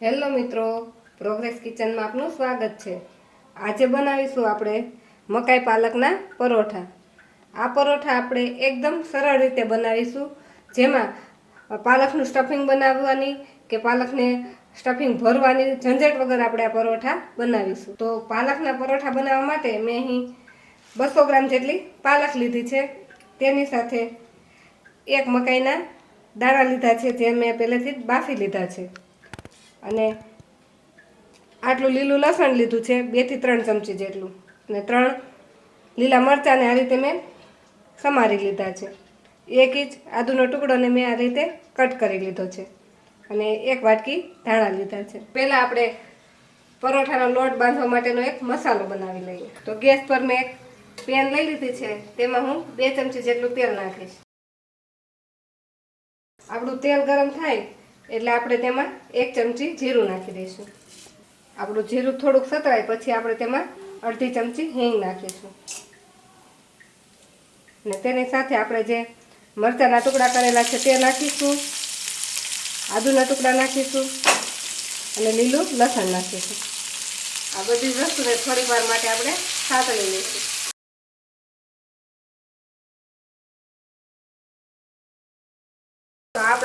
Hello મિત્રો progress કિચનમાં આપનું સ્વાગત છે. આજે બનાવીશું આપણે મકાઈ પાલકના પરોઠા. આ પરોઠા આપણે એકદમ સરળ રીતે બનાવીશું. જેમાં પાલકનું સ્ટફિંગ બનાવવાની કે પાલકને સ્ટફિંગ ભરવાની ઝંઝટ વગર આપણે આ પરોઠા બનાવીશું. તો પાલકના પરોઠા બનાવવા માટે મેં અહીં બસો ગ્રામ જેટલી પાલક લીધી છે. તેની સાથે એક મકાઈના દાણા લીધા છે, જે મેં પહેલેથી જ બાફી લીધા છે. અને આટલું લીલું લસણ લીધું છે બેથી ત્રણ ચમચી જેટલું. અને ત્રણ લીલા મરચાંને આ રીતે મેં સમારી લીધા છે. એક ઇંચ આદુનો ટુકડોને મેં આ રીતે કટ કરી લીધો છે. અને એક વાટકી ધાણા લીધા છે. પહેલાં આપણે પરોઠાનો લોટ બાંધવા માટેનો એક મસાલો બનાવી લઈએ. તો ગેસ પર મેં એક પેન લઈ લીધી છે. તેમાં હું બે ચમચી જેટલું તેલ નાખીશ. આપણું તેલ ગરમ થાય એટલે આપણે તેમાં એક ચમચી જીરું નાખી દઈશું. આપણું જીરું થોડુંક સતરાય પછી આપણે તેમાં અડધી ચમચી હિંગ નાખીશું. અને તેની સાથે આપણે જે મરચાંના ટુકડા કરેલા છે તે નાખીશું. આદુના ટુકડા નાખીશું અને લીલું લસણ નાખીશું. આ બધી વસ્તુને થોડીક વાર માટે આપણે સાતળી લઈશું.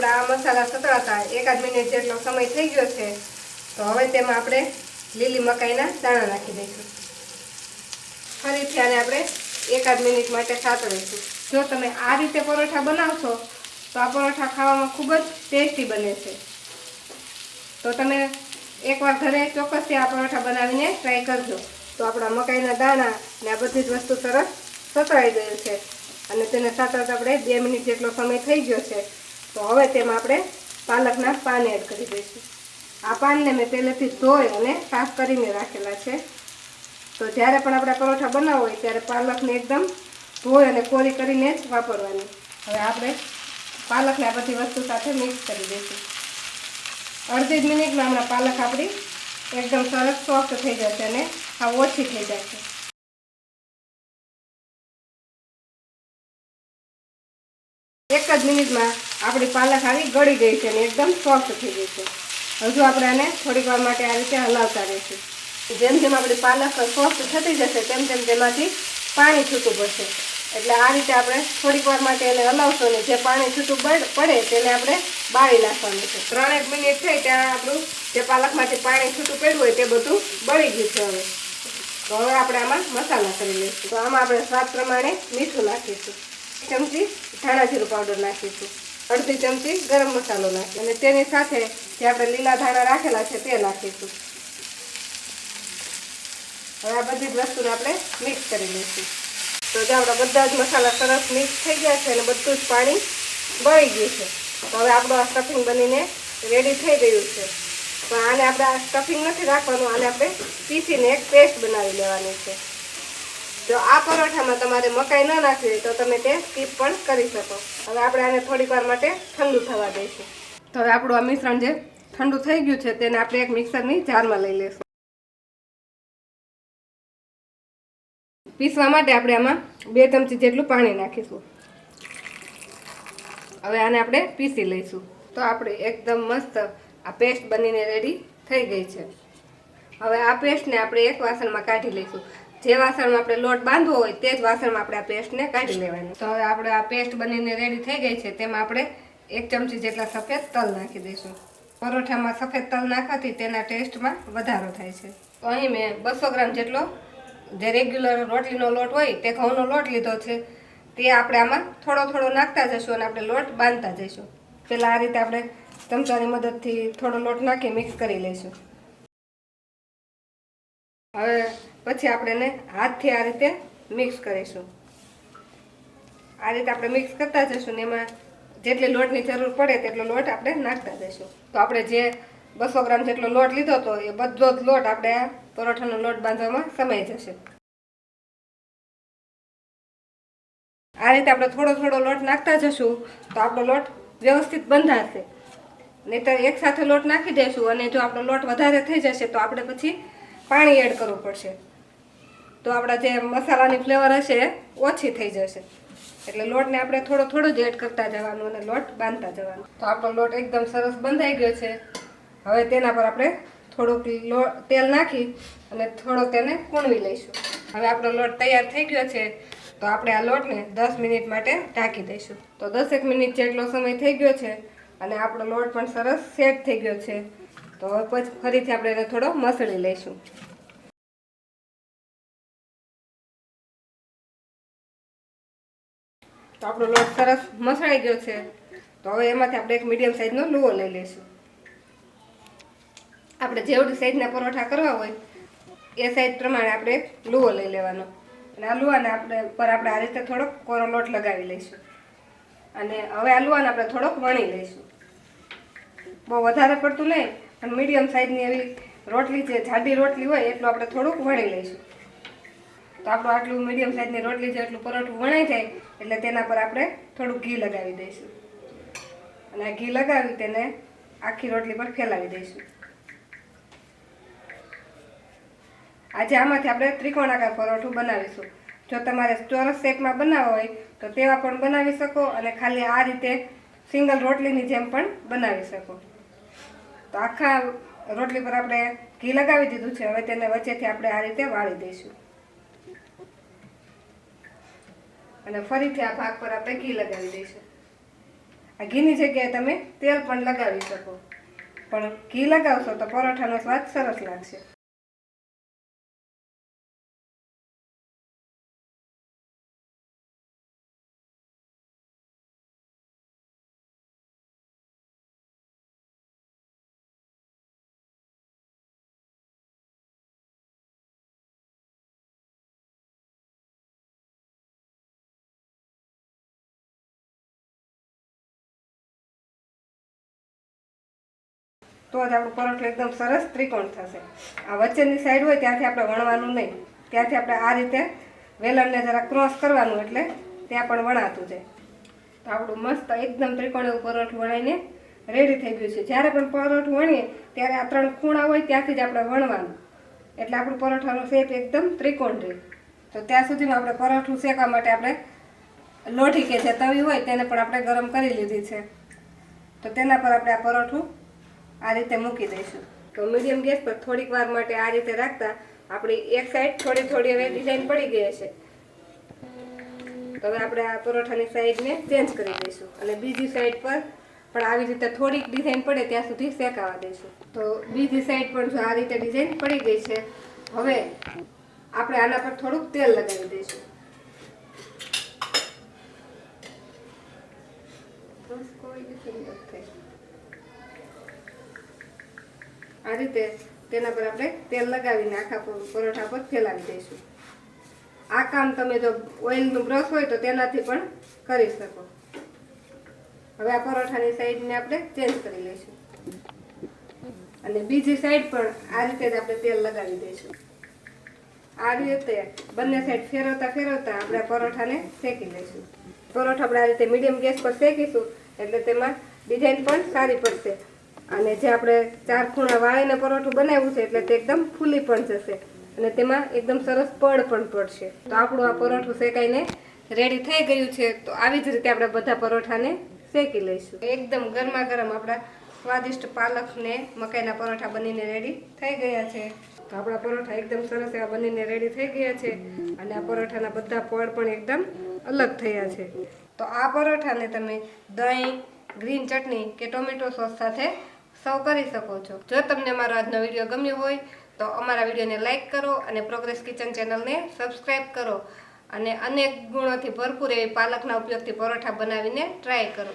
આપણા મસાલા સતળાતા એકાદ મિનિટ જેટલો સમય થઈ ગયો છે, તો હવે તેમાં આપણે લીલી મકાઈના દાણા નાખી દઈશું. ફરીથી આને આપણે એકાદ મિનિટ માટે સાતળીશું. જો તમે આ રીતે પરોઠા બનાવશો, તો આ પરોઠા ખાવામાં ખૂબ જ ટેસ્ટી બને છે. તો તમે એકવાર ઘરે ચોક્કસથી આ પરોઠા બનાવીને ટ્રાય કરજો. તો આપણા મકાઈના દાણા ને આ બધી જ વસ્તુ સરસ સતળાઈ ગયું છે. અને તેને સાતળતા આપણે બે મિનિટ જેટલો સમય થઈ ગયો છે. તો હવે તેમાં આપણે પાલકના પાન એડ કરી દઈશું. આ પાનને મેં પહેલેથી ધોઈ અને સાફ કરીને રાખેલા છે. તો જ્યારે પણ આપણે પરોઠા બનાવવા હોય ત્યારે પાલકને એકદમ ધોઈ અને કોરી કરીને જ વાપરવાની. હવે આપણે પાલકને આ બધી વસ્તુ સાથે મિક્સ કરી દઈશું. અડધી જ મિનિટમાં હમણાં પાલક આપણી એકદમ સરસ સોફ્ટ થઈ જશે અને આ ઓછી થઈ જશે. એક જ મિનિટમાં આપણી પાલક આવી ગળી ગઈ છે અને એકદમ સોફ્ટ થઈ ગઈ છે. હજુ આપણે આને થોડીક વાર માટે આ રીતે હલાવતા રહીશું. જેમ જેમ આપણી પાલક સોફ્ટ થતી જશે, તેમ તેમ તેમાંથી પાણી છૂટું પડશે. એટલે આ રીતે આપણે થોડીક વાર માટે એને હલાવશો ને જે પાણી છૂટું પડે તેને આપણે બાળી નાખવાનું છે. ત્રણેક મિનિટ થઈ ત્યાં આપણું જે પાલકમાંથી પાણી છૂટું પડ્યું હોય તે બધું બળી ગયું છે હવે. તો હવે આપણે આમાં મસાલા કરી લઈશું. તો આમાં આપણે સ્વાદ પ્રમાણે મીઠું નાખીશું. ચમચી ધાણા જીરું પાવડર નાખીશું. અડધી ચમચી ગરમ મસાલો નાખી અને તેની સાથે જે આપણે લીલા ધાણા રાખેલા છે તે નાખીશું. હવે આ બધી જ વસ્તુને આપણે મિક્સ કરી લઈશું. તો જે આપણા બધા જ મસાલા સરસ મિક્સ થઈ ગયા છે અને બધું જ પાણી બળી ગયું છે. તો હવે આપણું આ સ્ટફિંગ બનીને રેડી થઈ ગયું છે. પણ આને આપણે આ સ્ટફિંગ નથી રાખવાનું, આને આપણે પીસીને એક પેસ્ટ બનાવી લેવાની છે. જો આ પરોઠામાં તમારે મકાઈ ન નાખવી તો તમે તે સ્કીપ પણ કરી શકો. હવે આપણે આને થોડીક વાર માટે ઠંડુ થવા દઈશું. તો હવે આપણું આ મિશ્રણ જે ઠંડુ થઈ ગયું છે તેને આપણે એક મિક્સરની જારમાં લઈ લઈશું પીસવા માટે આપણે આમાં બે ચમચી જેટલું પાણી નાખીશું. હવે આને આપણે પીસી લઈશું. તો આપણે એકદમ મસ્ત આ પેસ્ટ બનીને રેડી થઈ ગઈ છે. હવે આ પેસ્ટને આપણે એક વાસણમાં કાઢી લઈશું. જે વાસણમાં આપણે લોટ બાંધવો હોય તે જ વાસણમાં આપણે આ પેસ્ટને કાઢી લેવાની. તો હવે આપણે આ પેસ્ટ બનીને રેડી થઈ ગઈ છે, તેમાં આપણે એક ચમચી જેટલા સફેદ તલ નાખી દઈશું. પરોઠામાં સફેદ તલ નાખવાથી તેના ટેસ્ટમાં વધારો થાય છે. તો અહીં મેં બસો ગ્રામ જેટલો જે રેગ્યુલર રોટલીનો લોટ હોય તે ઘઉંનો લોટ લીધો છે. તે આપણે આમાં થોડો થોડો નાખતા જઈશું અને આપણે લોટ બાંધતા જઈશું. પહેલાં આ રીતે આપણે ચમચાની મદદથી થોડો લોટ નાખી મિક્સ કરી લઈશું. હવે પછી આપણે એને હાથથી આ રીતે મિક્સ કરીશું. આ રીતે આપણે મિક્સ કરતા જઈશું ને એમાં જેટલી લોટની જરૂર પડે તેટલો લોટ આપણે નાખતા જઈશું. તો આપણે જે બસો ગ્રામ જેટલો લોટ લીધો હતો એ બધો જ લોટ આપણે આ પરોઠાનો લોટ બાંધવામાં સમય જશે. આ રીતે આપણે થોડો થોડો લોટ નાખતા જશું તો આપણો લોટ વ્યવસ્થિત બંધાશે. નહીતર એક સાથે લોટ નાખી દઈશું અને જો આપણો લોટ વધારે થઈ જશે તો આપણે પછી પાણી એડ કરવું પડશે. તો આપણા જે મસાલાની ફ્લેવર હશે ઓછી થઈ જશે. એટલે લોટને આપણે થોડો થોડો જ એડ કરતા જવાનું અને લોટ બાંધતા જવાનું. તો આપણો લોટ એકદમ સરસ બંધાઈ ગયો છે. હવે તેના પર આપણે થોડુંક લો, તેલ નાખી અને થોડો તેને કૂણવી લઈશું. હવે આપણો લોટ તૈયાર થઈ ગયો છે. તો આપણે આ લોટને દસ મિનિટ માટે ઢાંકી દઈશું. તો દસેક મિનિટ જેટલો સમય થઈ ગયો છે અને આપણો લોટ પણ સરસ સેટ થઈ ગયો છે. તો હવે પછી ફરીથી આપણે એને થોડો મસળી લઈશું. તો આપણો લોટ સરસ મસળાઈ ગયો છે. તો હવે એમાંથી આપણે એક મીડિયમ સાઈઝનો લુવો લઈ લઈશું. આપણે જેવડી સાઈઝના પરોઠા કરવા હોય, એ સાઈઝ પ્રમાણે આપણે લુવો લઈ લેવાનો. અને આ લુવાને આપણે પર આપણે આ રીતે થોડોક કોરો લોટ લગાવી લઈશું. અને હવે આ લુવાને આપણે થોડોક વણી લઈશું. બહુ વધારે પડતું નહીં, પણ મીડિયમ સાઈઝની એવી રોટલી છે, જાડી રોટલી હોય, એટલું આપણે થોડુંક વણી લઈશું. તો આપણું આટલું મીડિયમ સાઈઝની રોટલી છે, એટલું પરોઠું વણાઈ જાય, એટલે તેના પર આપણે થોડું ઘી લગાવી દઈશું. અને ઘી લગાવી તેને આખી રોટલી પર ફેલાવી દઈશું. આજે આમાંથી આપણે ત્રિકોણાકાર પરોઠું બનાવીશું. જો તમારે ચોરસ શેપમાં બનાવવા હોય, તો તેવા પણ બનાવી શકો અને ખાલી આ રીતે સિંગલ રોટલીની જેમ પણ બનાવી શકો. તો આખા રોટલી પર આપણે ઘી લગાવી દીધું છે, હવે તેને વચ્ચેથી આપણે આ રીતે વાળી દઈશું. અને ફરીથી આ ભાગ પર આપણે ઘી લગાવી દઈશું. આ ઘીની જગ્યાએ તમે તેલ પણ લગાવી શકો. પણ ઘી લગાવશો તો પરોઠાનો સ્વાદ સરસ લાગશે. તો જ આપણું પરોઠું એકદમ સરસ ત્રિકોણ થશે. આ વચ્ચેની સાઈડ હોય ત્યાંથી આપણે વણવાનું નહીં. ત્યાંથી આપણે આ રીતે વેલણને જરા ક્રોસ કરવાનું એટલે ત્યાં પણ વણાતું જાય. તો આપણું મસ્ત એકદમ ત્રિકોણ એવું પરોઠું વણાઈને રેડી થઈ ગયું છે. જ્યારે પણ પરોઠું વણીએ, ત્યારે આ ત્રણ ખૂણા હોય ત્યાંથી જ આપણે વણવાનું. એટલે આપણું પરોઠાનો શેપ એકદમ ત્રિકોણ રહે. તો ત્યાં સુધીમાં આપણે પરોઠું શેકવા માટે આપણે લોઢી કે જે તવી હોય તેને પણ આપણે ગરમ કરી લીધી છે. તો તેના પર આપણે આ પરોઠું આ રીતે મૂકી દઈશું. તો મીડિયમ ગેસ પર થોડીક વાર માટે આ રીતે રાખતા આપણી એક સાઈડ થોડી થોડી હવે ડિઝાઇન પડી ગઈ હશે. તો હવે આપણે આ પરોઠાની સાઈડને ચેન્જ કરી દઈશું. અને બીજી સાઈડ પર પણ આવી રીતે થોડીક ડિઝાઇન પડે ત્યાં સુધી શેકાવા દઈશું. તો બીજી સાઈડ પણ જો આ રીતે ડિઝાઇન પડી ગઈ છે, હવે આપણે આના પર થોડુંક તેલ લગાવી દઈશું. નથી થઈ. આ રીતે તેના પર આપણે તેલ લગાવીને આખા પરોઠા પર ફેલાવી દઈશું. આ કામ તમે જો ઓઇલનું બ્રશ હોય તો તેનાથી પણ કરી શકો. હવે આ પરોઠાની સાઈડને આપણે ચેન્જ કરી લઈશું. અને બીજી સાઈડ પણ આ રીતે જ આપણે તેલ લગાવી દઈશું. આ રીતે બંને સાઈડ ફેરવતા ફેરવતા આપણે પરોઠાને શેકી લઈશું. પરોઠા આપણે આ રીતે મીડિયમ ગેસ પર શેકીશું એટલે તેમાં ડિઝાઇન પણ સારી પડશે. અને જે આપણે ચાર ખૂણા વાળીને પરોઠું બનાવ્યું છે એટલે તે એકદમ ફૂલી પણ જશે. અને તેમાં એકદમ સરસ પડ પણ પડશે. તો આપણું આ પરોઠું શેકાઈને રેડી થઈ ગયું છે. તો આવી જ રીતે આપણે બધા પરોઠાને શેકી લઈશું. એકદમ ગરમા ગરમ આપણા સ્વાદિષ્ટ પાલક ને મકાઈના પરોઠા બનીને રેડી થઈ ગયા છે. તો આપણા પરોઠા એકદમ સરસ એવા બનીને રેડી થઈ ગયા છે. અને આ પરોઠાના બધા પડ પણ એકદમ અલગ થયા છે. તો આ પરોઠાને તમે દહીં ગ્રીન ચટણી કે ટોમેટો સોસ સાથે સર્વ કરી શકો છો. જો તમને અમારો આજનો વીડિયો ગમ્યો હોય, તો અમારા વિડીયોને લાઇક કરો અને પ્રોગ્રેસ કિચન ચેનલને સબસ્ક્રાઈબ કરો. અને અનેક ગુણોથી ભરપૂર એવી પાલકના ઉપયોગથી પરોઠા બનાવીને ટ્રાય કરો.